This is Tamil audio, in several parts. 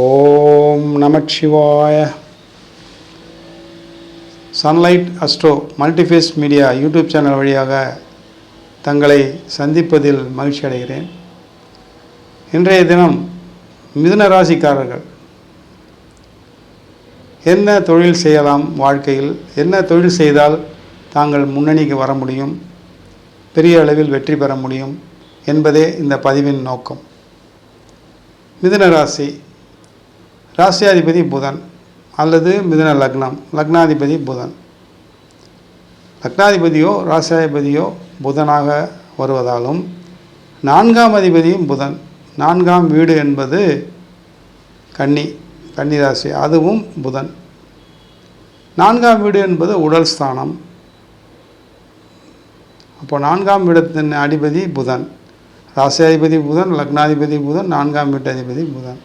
ஓம் நமச்சிவாய Sunlight Astro multiphase media YouTube channel வழியாக தங்களை சந்திப்பதில் மகிழ்ச்சி அடைகிறேன். இன்றைய தினம் மிதுன ராசிக்காரர்கள். என்ன தொழில் செய்யலாம் வாழ்க்கையில்? என்ன தொழில் செய்தால் தாங்கள் முன்னணிக்கு வர முடியும்? பெரிய அளவில் வெற்றி பெற முடியும்? என்பதே இந்த பதிவின் நோக்கம். மிதுன ராசி ராசியாதிபதி புதன் அல்லது மிதன லக்னம். லக்னாதிபதி புதன். லக்னாதிபதியோ ராசியாதிபதியோ புதனாக வருவதாலும் நான்காம் அதிபதியும் புதன். நான்காம் வீடு என்பது கன்னி கன்னி ராசி அதுவும் புதன். நான்காம் வீடு என்பது உடல் ஸ்தானம். அப்போ நான்காம் இடத்தின் அதிபதி புதன். ராசியாதிபதி புதன் லக்னாதிபதி புதன் நான்காம் வீட்டு அதிபதி புதன்.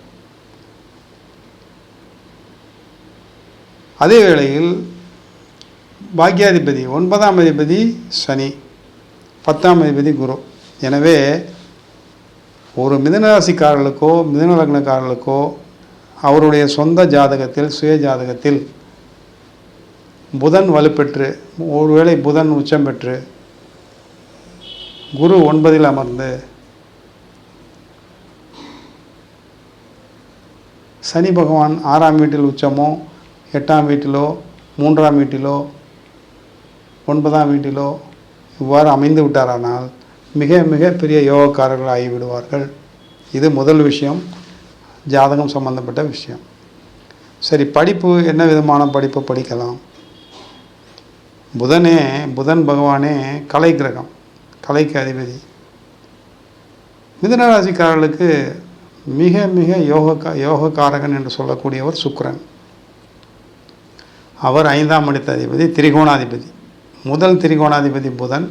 அதே வேளையில் பாக்கியாதிபதி ஒன்பதாம் அதிபதி சனி பத்தாம் அதிபதி குரு. எனவே ஒரு மிதனராசிக்காரர்களுக்கோ மிதனலக்னக்காரர்களுக்கோ அவருடைய சொந்த ஜாதகத்தில் சுய ஜாதகத்தில் புதன் வலுப்பெற்று ஒருவேளை புதன் உச்சம் பெற்று குரு ஒன்பதில் அமர்ந்து சனி பகவான் ஆறாம் வீட்டில் உச்சமோ எட்டாம் வீட்டிலோ மூன்றாம் வீட்டிலோ ஒன்பதாம் வீட்டிலோ இவ்வாறு அமைந்து விட்டாரானால் மிக மிக பெரிய யோகக்காரர்கள் ஆகிவிடுவார்கள். இது முதல் விஷயம் ஜாதகம் சம்பந்தப்பட்ட விஷயம். சரி படிப்பு என்ன விதமான படிப்பு படிக்கலாம்? புதனே புதன் பகவானே கலை கிரகம் கலைக்கு அதிபதி. மிதனராசிக்காரர்களுக்கு மிக மிக யோக யோகக்காரகன் என்று சொல்லக்கூடியவர் சுக்கரன். அவர் ஐந்தாம் இடத்த அதிபதி திரிகோணாதிபதி. முதல் திரிகோணாதிபதி புதன்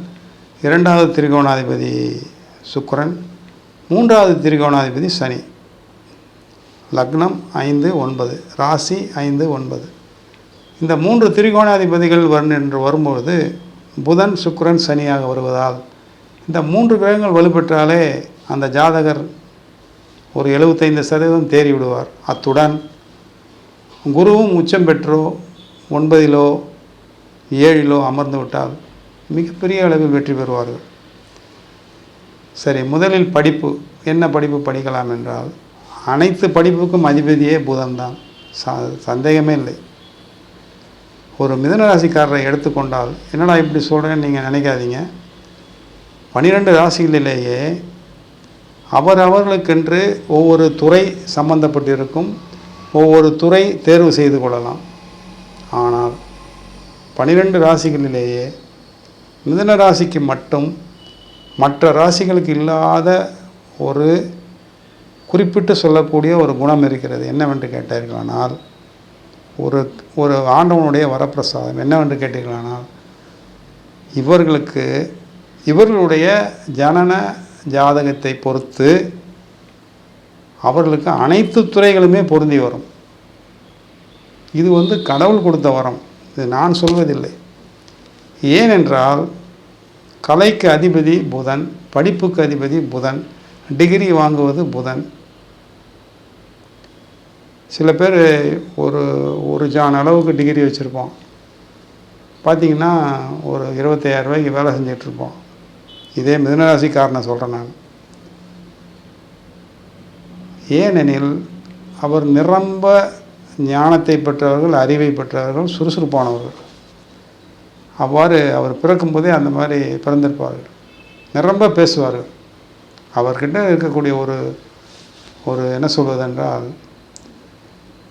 இரண்டாவது திரிகோணாதிபதி சுக்கரன் மூன்றாவது திரிகோணாதிபதி சனி. லக்னம் ஐந்து ஒன்பது ராசி ஐந்து ஒன்பது. இந்த மூன்று திரிகோணாதிபதிகள் வரும் என்று வரும்பொழுது புதன் சுக்கிரன் சனியாக வருவதால் இந்த மூன்று கிரகங்கள் வலுப்பெற்றாலே அந்த ஜாதகர் ஒரு எழுபத்தைந்து சதவீதம் தேறிவிடுவார். அத்துடன் குருவும் உச்சம் பெற்றோ ஒன்பதிலோ ஏழிலோ அமர்ந்து விட்டால் மிகப்பெரிய அளவில் வெற்றி பெறுவார்கள். சரி முதலில் படிப்பு. என்ன படிப்பு படிக்கலாம் என்றால் அனைத்து படிப்புக்கும் அதிபதியே புதன்தான். ச சந்தேகமே இல்லை. ஒரு மிதனராசிக்காரரை எடுத்துக்கொண்டால் என்னடா இப்படி சொல்கிறேன்னு நீங்கள் நினைக்காதீங்க. பனிரெண்டு ராசிகளிலேயே அவர் அவர்களுக்கென்று ஒவ்வொரு துறை சம்பந்தப்பட்டிருக்கும் ஒவ்வொரு துறை தேர்வு செய்து கொள்ளலாம். ஆனால் பனிரெண்டு ராசிகளிலேயே மிதன ராசிக்கு மட்டும் மற்ற ராசிகளுக்கு இல்லாத ஒரு குறிப்பிட்டு சொல்லக்கூடிய ஒரு குணம் இருக்கிறது. என்னவென்று கேட்டீர்களானால் ஒரு ஒரு ஆண்டவனுடைய வரப்பிரசாதம். என்னவென்று கேட்டீர்களானால் இவர்களுக்கு இவர்களுடைய ஜனன ஜாதகத்தை பொறுத்து அவர்களுக்கு அனைத்து துறைகளுமே பொருந்தி வரும். இது வந்து கடவுள் கொடுத்த வரம். இது நான் சொல்வதில்லை. ஏனென்றால் கலைக்கு அதிபதி புதன் படிப்புக்கு அதிபதி புதன் டிகிரி வாங்குவது புதன். சில பேர் ஒரு ஒரு ஜான் அளவுக்கு டிகிரி வச்சுருப்போம். பார்த்திங்கன்னா ஒரு இருபத்தையாயிரம் ரூபாய்க்கு வேலை செஞ்சிட்ருப்போம். இதே மிதனராசிக்காரனை சொல்கிறேன் நான். ஏனெனில் அவர் நிரம்ப ஞானத்தை பெற்றவர்கள் அறிவை பெற்றவர்கள் சுறுசுறுப்பானவர்கள். அவ்வாறு அவர் பிறக்கும்போதே அந்த மாதிரி பிறந்திருப்பார்கள். நிரம்ப பேசுவார்கள். அவர்கிட்ட இருக்கக்கூடிய ஒரு ஒரு என்ன சொல்வதென்றால்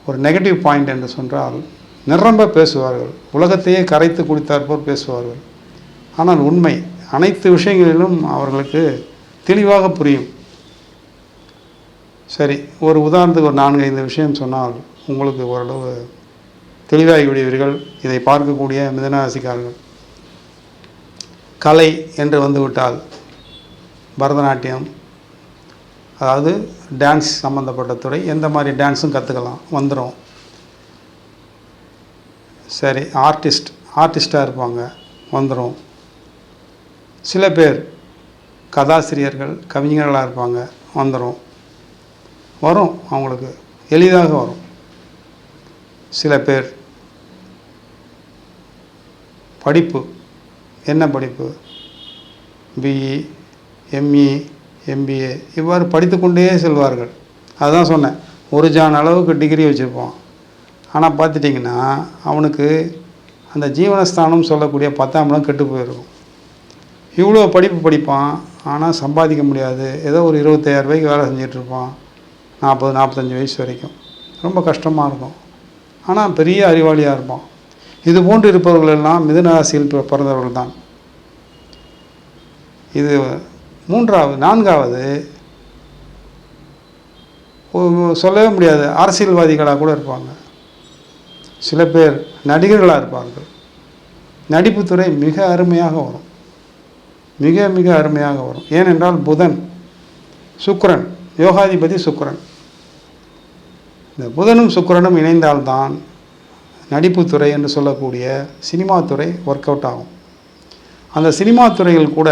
ஒரு நெகட்டிவ் பாயிண்ட் என்று சொன்னால் நிரம்ப பேசுவார்கள். உலகத்தையே கரைத்து குடித்தாற்போல் பேசுவார்கள். ஆனால் உண்மை அனைத்து விஷயங்களிலும் அவர்களுக்கு தெளிவாக புரியும். சரி ஒரு உதாரணத்துக்கு ஒரு நான்கு ஐந்து விஷயம் சொன்னால் உங்களுக்கு ஓரளவு தெளிவாகி விடுவீர்கள் இதை பார்க்கக்கூடிய மிதனராசிக்காரர்கள். கலை என்று வந்துவிட்டால் பரதநாட்டியம் அதாவது டான்ஸ் சம்மந்தப்பட்ட துறை எந்த மாதிரி டான்ஸும் கற்றுக்கலாம் வந்துடும் சரி ஆர்டிஸ்ட் ஆர்டிஸ்ட்டாக இருப்பாங்க. வந்துடும் சில பேர் கதாசிரியர்கள் கவிஞர்களாக இருப்பாங்க. வந்துடும் வரும் அவங்களுக்கு. எளிதாக வரும். சில பேர் படிப்பு என்ன படிப்பு? பிஇ எம்இ எம்பிஏ இவ்வாறு படித்துக்கொண்டே செல்வார்கள். அதுதான் சொன்னேன் ஒரு ஜான் அளவுக்கு டிகிரி வச்சுருப்பான். ஆனால் பார்த்துட்டிங்கன்னா அவனுக்கு அந்த ஜீவனஸ்தானம் சொல்லக்கூடிய பத்தாம் இடம் கெட்டு போயிருக்கும். இவ்வளோ படிப்பு படிப்பான் ஆனால் சம்பாதிக்க முடியாது. ஏதோ ஒரு இருபத்தாயிரம் ரூபாய்க்கு வேலை செஞ்சிட்ருப்பான் நாற்பது நாற்பத்தஞ்சு வயசு வரைக்கும். ரொம்ப கஷ்டமாக இருக்கும். ஆனால் பெரிய அறிவாளியாக இருப்பான். இது போன்று இருப்பவர்கள் எல்லாம் மிதுனராசியில் பிறந்தவர்கள் தான் இது மூன்றாவது நான்காவது சொல்லவே முடியாது. அரசியல்வாதிகளாக கூட இருப்பாங்க. சில பேர் நடிகர்களாக இருப்பார்கள். நடிப்புத்துறை மிக அருமையாக வரும். மிக மிக அருமையாக வரும். ஏனென்றால் புதன் சுக்கிரன் யோகாதிபதி சுக்கரன். இந்த புதனும் சுக்கரனும் இணைந்தால்தான் நடிப்புத்துறை என்று சொல்லக்கூடிய சினிமா துறை ஒர்க் அவுட் ஆகும். அந்த சினிமா துறையில் கூட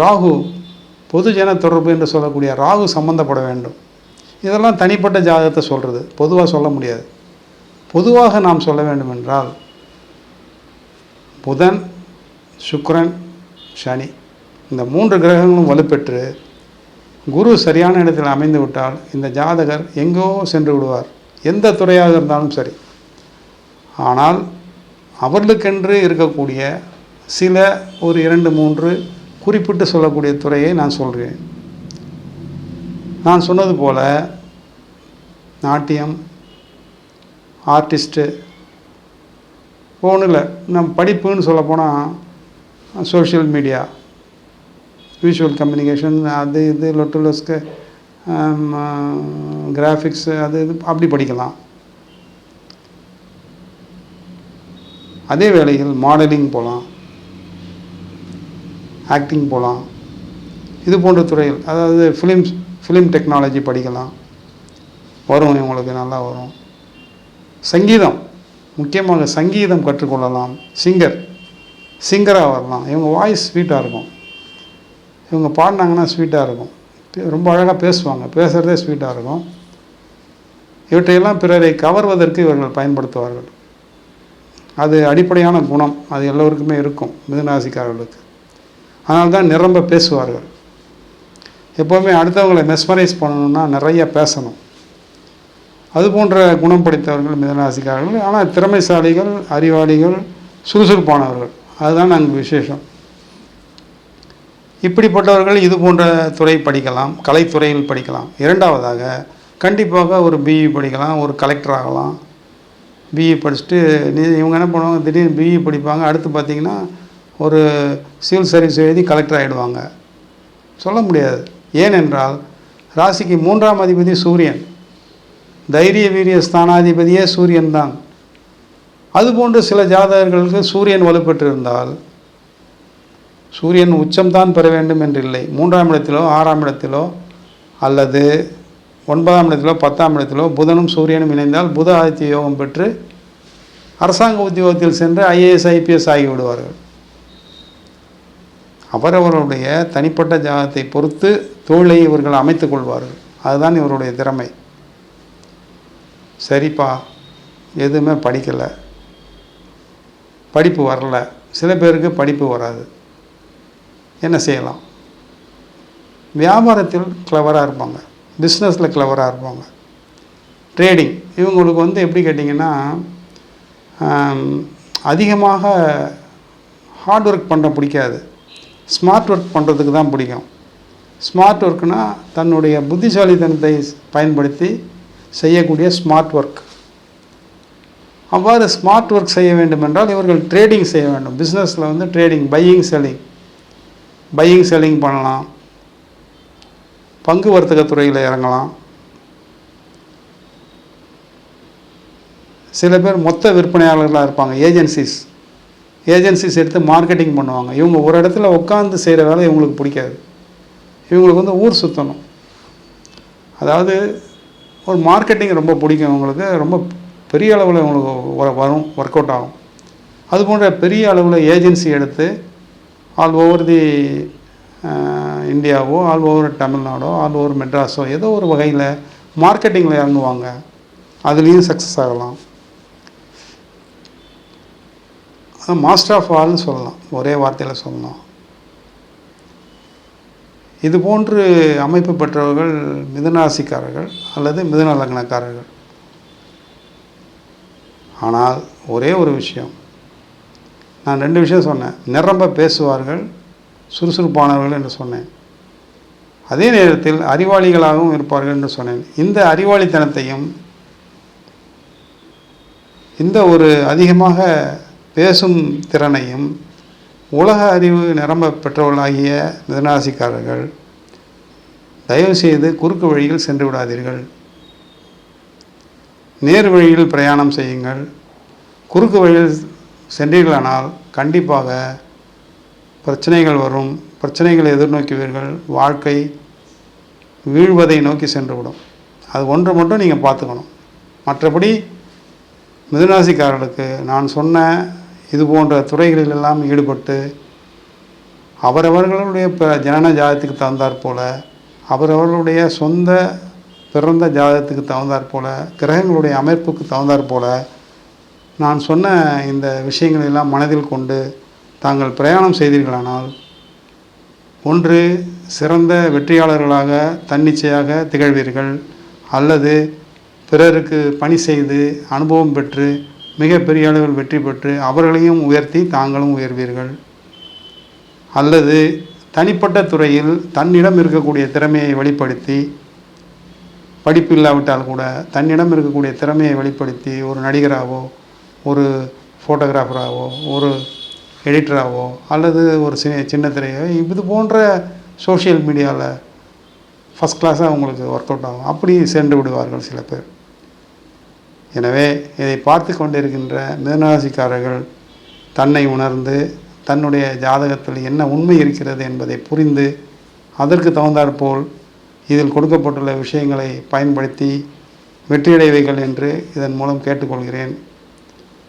ராகு பொதுஜன தொடர்பு என்று சொல்லக்கூடிய ராகு சம்பந்தப்பட வேண்டும். இதெல்லாம் தனிப்பட்ட ஜாதகத்தை சொல்கிறது பொதுவாக சொல்ல முடியாது. பொதுவாக நாம் சொல்ல வேண்டும் என்றால் புதன் சுக்ரன் சனி இந்த மூன்று கிரகங்களும் வலுப்பெற்று குரு சரியான இடத்தில் அமைந்து விட்டால் இந்த ஜாதகர் எங்கோ சென்று விடுவார். எந்த துறையாக இருந்தாலும் சரி. ஆனால் அவர்களுக்கென்று இருக்கக்கூடிய சில ஒரு இரண்டு மூன்று குறிப்பிட்டு சொல்லக்கூடிய துறையை நான் சொல்கிறேன் நான் சொன்னது போல் நாட்டியம் ஆர்டிஸ்ட்டு ஒன்றும் இல்லை. நம் படிப்புன்னு சொல்லப்போனால் சோஷியல் மீடியா விஷுவல் கம்யூனிகேஷன் அது இது லொட்டுலஸ்க்கு கிராஃபிக்ஸு um, uh, அது இது அப்படி படிக்கலாம். அதே வேளையில் மாடலிங் போகலாம் ஆக்டிங் போகலாம் இது போன்ற துறைகள் அதாவது ஃபிலிம்ஸ் ஃபிலிம் டெக்னாலஜி படிக்கலாம். வரும் இவங்களுக்கு நல்லா வரும். சங்கீதம் முக்கியமாக சங்கீதம் கற்றுக்கொள்ளலாம். சிங்கர் சிங்கராக வரலாம். இவங்க வாய்ஸ் ஸ்வீட்டாக இருக்கும். இவங்க பாடினாங்கன்னா ஸ்வீட்டாக இருக்கும். ரொம்ப அழகாக பேசுவாங்க. பேசுகிறதே ஸ்வீட்டாக இருக்கும். இவற்றையெல்லாம் பிறரை கவர்வதற்கு இவர்கள் பயன்படுத்துவார்கள். அது அடிப்படையான குணம். அது எல்லோருக்குமே இருக்கும் மிதுனாசிக்காரர்களுக்கு அதனால தான் நிரம்ப பேசுவார்கள். எப்போவுமே அடுத்தவங்களை மெஸ்மரைஸ் பண்ணணும்னா நிறைய பேசணும். அது போன்ற குணம் படைத்தவர்கள் மிதனராசிக்காரர்கள். ஆனால் திறமைசாலிகள் அறிவாளிகள் சுறுசுறுப்பானவர்கள். அதுதான் நாங்கள் விசேஷம். இப்படிப்பட்டவர்கள் இது போன்ற துறை படிக்கலாம் கலைத்துறையில் படிக்கலாம். இரண்டாவதாக கண்டிப்பாக ஒரு பிஇ படிக்கலாம் ஒரு கலெக்டர் ஆகலாம். பிஇ படிச்சுட்டு நீ இவங்க என்ன பண்ணுவாங்க திடீர்னு பிஇ படிப்பாங்க அடுத்து பார்த்தீங்கன்னா ஒரு சிவில் சர்வீஸ் எழுதி கலெக்டர் ஆகிடுவாங்க சொல்ல முடியாது. ஏனென்றால் ராசிக்கு மூன்றாம் அதிபதி சூரியன். தைரிய வீரிய ஸ்தானாதிபதியே சூரியன் தான். அதுபோன்று சில ஜாதகர்களுக்கு சூரியன் வலுப்பெற்றிருந்தால் சூரியன் உச்சம்தான் பெற வேண்டும் என்றில்லை. மூன்றாம் இடத்திலோ ஆறாம் இடத்திலோ அல்லது ஒன்பதாம் இடத்திலோ பத்தாம் இடத்திலோ புதனும் சூரியனும் இணைந்தால் புத ஆதித்ய யோகம் பெற்று அரசாங்க உத்தியோகத்தில் சென்று ஐஏஎஸ் ஐபிஎஸ் ஆகிவிடுவார்கள். அவரவருடைய தனிப்பட்ட ஜாதகத்தை பொறுத்து தொழிலை இவர்கள் அமைத்துக் கொள்வார்கள். அதுதான் இவருடைய திறமை. சரிப்பா எதுவுமே படிக்கலை. படிப்பு வரல. சில பேருக்கு படிப்பு வராது. என்ன செய்யலாம்? வியாபாரத்தில் கிளவராக இருப்பாங்க. பிஸ்னஸில் கிளவராக இருப்பாங்க. ட்ரேடிங் இவங்களுக்கு வந்து எப்படி கேட்டிங்கன்னா அதிகமாக ஹார்ட் ஒர்க் பண்ண பிடிக்காது. ஸ்மார்ட் ஒர்க் பண்ணுறதுக்கு தான் பிடிக்கும். ஸ்மார்ட் ஒர்க்னால் தன்னுடைய புத்திசாலித்தனத்தை பயன்படுத்தி செய்யக்கூடிய ஸ்மார்ட் ஒர்க் அவ்வாறு ஸ்மார்ட் ஒர்க் செய்ய வேண்டும் என்றால் இவர்கள் ட்ரேடிங் செய்ய வேண்டும். பிஸ்னஸில் வந்து trading buying selling buying selling பண்ணலாம். பங்கு வர்த்தக துறையில் இறங்கலாம். சில பேர் மொத்த விற்பனையாளர்களாக இருப்பாங்க ஏஜென்சிஸ் ஏஜென்சிஸ் எடுத்து மார்க்கெட்டிங் பண்ணுவாங்க. இவங்க ஒரு இடத்துல உட்காந்து செய்கிற வேலை இவங்களுக்கு பிடிக்காது. இவங்களுக்கு வந்து ஊர் சுற்றணும் அதாவது ஒரு மார்க்கெட்டிங் ரொம்ப பிடிக்கும் இவங்களுக்கு. ரொம்ப பெரிய அளவில் இவங்களுக்கு வரும் ஒர்க் அவுட் ஆகும். அது போன்ற பெரிய அளவில் ஏஜென்சி எடுத்து ஆல் ஓவர் தி இந்தியாவோ ஆல் ஓவர் தமிழ்நாடோ ஆல் ஓவர் மெட்ராஸோ ஏதோ ஒரு வகையில் மார்க்கெட்டிங்கில் இறங்குவாங்க. அதுலேயும் சக்ஸஸ் ஆகலாம். மாஸ்டர் ஆஃப் ஆல்னு சொல்லலாம். ஒரே வார்த்தையில் சொல்லலாம் இது போன்று அமைப்பு பெற்றவர்கள் மிதனராசிக்காரர்கள் அல்லது மிதன லக்னக்காரர்கள். ஆனால் ஒரே ஒரு விஷயம். நான் ரெண்டு விஷயம் சொன்னேன். நிரம்ப பேசுவார்கள் சுறுசுறுப்பானவர்கள் என்று சொன்னேன். அதே நேரத்தில் அறிவாளிகளாகவும் இருப்பார்கள் என்று சொன்னேன். இந்த அறிவாளித்தனத்தையும் இந்த ஒரு அதிகமாக பேசும் திறனையும் உலக அறிவு நிரம்ப பெற்றவர்களாகிய மிதனராசிக்காரர்கள் தயவுசெய்து குறுக்கு வழியில் சென்று விடாதீர்கள். நேர் வழியில் பிரயாணம் செய்யுங்கள். குறுக்கு வழியில் சென்றீர்களானால் கண்டிப்பாக பிரச்சனைகள் வரும். பிரச்சனைகளை எதிர்நோக்குவீர்கள். வாழ்க்கை வீழ்வதை நோக்கி சென்றுவிடும். அது ஒன்று மட்டும் நீங்கள் பார்த்துக்கணும். மற்றபடி மிதுனராசிக்காரர்களுக்கு நான் சொன்ன இது போன்ற துறைகளில் எல்லாம் ஈடுபட்டு அவரவர்களுடைய ப ஜனன ஜாதத்துக்கு தகுந்தாற் போல் அவரவர்களுடைய சொந்த பிறந்த ஜாதகத்துக்கு தகுந்தாற் போல் கிரகங்களுடைய அமைப்புக்கு தகுந்தாற் போல் நான் சொன்ன இந்த விஷயங்களெல்லாம் மனதில் கொண்டு தாங்கள் பிரயாணம் செய்தீர்களானால் ஒன்று சிறந்த வெற்றியாளர்களாக தன்னிச்சையாக திகழ்வீர்கள் அல்லது பிறருக்கு பணி செய்து அனுபவம் பெற்று மிகப்பெரிய அளவில் வெற்றி பெற்று அவர்களையும் உயர்த்தி தாங்களும் உயர்வீர்கள். அல்லது தனிப்பட்ட துறையில் தன்னிடம் இருக்கக்கூடிய திறமையை வெளிப்படுத்தி படிப்பு இல்லாவிட்டால் கூட தன்னிடம் இருக்கக்கூடிய திறமையை வெளிப்படுத்தி ஒரு நடிகராகவோ ஒரு ஃபோட்டோகிராஃபராகவோ ஒரு எடிட்டராகவோ அல்லது ஒரு சி சின்ன திரையோ இது போன்ற சோஷியல் மீடியாவில் ஃபஸ்ட் கிளாஸாக அவங்களுக்கு ஒர்க் அவுட் ஆகும். அப்படி சென்று விடுவார்கள் சில பேர். எனவே இதை பார்த்து கொண்டிருக்கின்ற மிதனராசிக்காரர்கள் தன்னை உணர்ந்து தன்னுடைய ஜாதகத்தில் என்ன உண்மை இருக்கிறது என்பதை புரிந்து அதற்கு தகுந்தாற்போல் இதில் கொடுக்கப்பட்டுள்ள விஷயங்களை பயன்படுத்தி வெற்றியடைவைகள் என்று இதன் மூலம் கேட்டுக்கொள்கிறேன்.